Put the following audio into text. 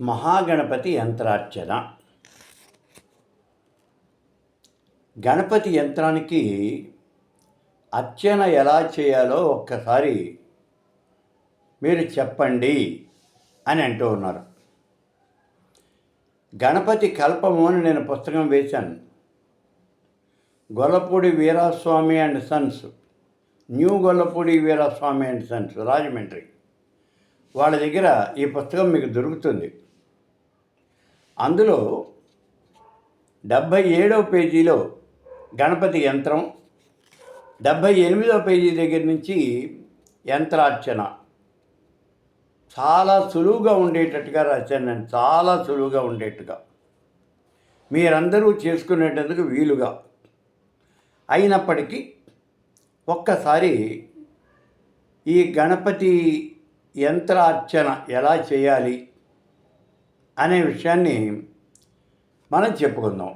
మహాగణపతి యంత్రార్చన. గణపతి యంత్రానికి అర్చన ఎలా చేయాలో ఒక్కసారి మీరు చెప్పండి అని అంటూ ఉన్నారు. గణపతి కల్పము అని నేను పుస్తకం వేశాను. Gollapudi Veeraswamy and sons new Gollapudi Veeraswamy and sons Rajahmundry వాళ్ళ దగ్గర ఈ పుస్తకం మీకు దొరుకుతుంది. అందులో డెబ్భై ఏడవ పేజీలో గణపతి యంత్రం డెబ్భై ఎనిమిదవ పేజీ దగ్గర నుంచి యంత్రార్చన. చాలా సులువుగా ఉండేటట్టుగా రాశాను నేను చాలా సులువుగా ఉండేట్టుగా. మీరందరూ చేసుకునేటందుకు వీలుగా. అయినప్పటికీ ఒక్కసారి ఈ గణపతి యంత్రార్చన ఎలా చేయాలి అనే విషయాన్ని మనం చెప్పుకుందాం.